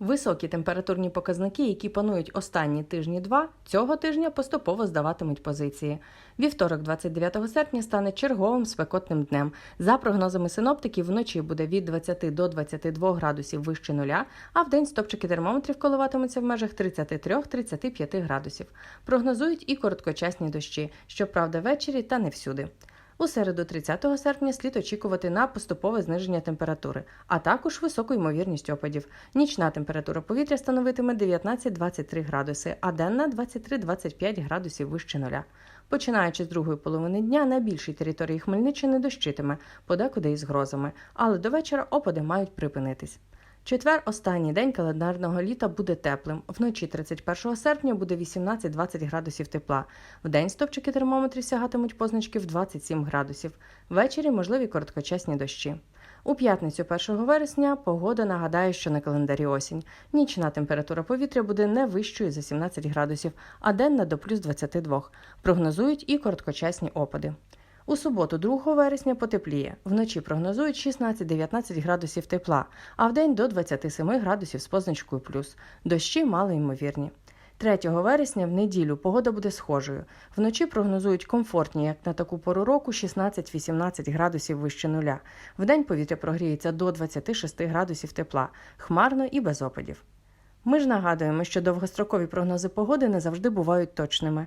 Високі температурні показники, які панують останні тижні два, цього тижня поступово здаватимуть позиції. Вівторок, 29 серпня, стане черговим спекотним днем. За прогнозами синоптиків, вночі буде від 20 до 22 градусів вище нуля, а в день стопчики термометрів коливатимуться в межах 33-35 градусів. Прогнозують і короткочасні дощі, щоправда, ввечері та не всюди. У середу 30 серпня слід очікувати на поступове зниження температури, а також високу ймовірність опадів. Нічна температура повітря становитиме 19-23 градуси, а денна 23-25 градусів вище нуля. Починаючи з другої половини дня на більшій території Хмельниччини дощитиме, подекуди із грозами, але до вечора опади мають припинитись. Четвер, останній день календарного літа буде теплим. Вночі 31 серпня буде 18-20 градусів тепла. Вдень стопчики термометрів сягатимуть позначків 27 градусів. Ввечері можливі короткочасні дощі. У п'ятницю 1 вересня погода нагадає, що на календарі осінь. Нічна температура повітря буде не вищою за 17 градусів, а денна до плюс 22. Прогнозують і короткочасні опади. У суботу, 2 вересня, потепліє. Вночі прогнозують 16-19 градусів тепла, а вдень до 27 градусів з позначкою плюс. Дощі мало ймовірні. 3 вересня в неділю погода буде схожою. Вночі прогнозують комфортні, як на таку пору року, 16-18 градусів вище нуля. Вдень повітря прогріється до 26 градусів тепла, хмарно і без опадів. Ми ж нагадуємо, що довгострокові прогнози погоди не завжди бувають точними.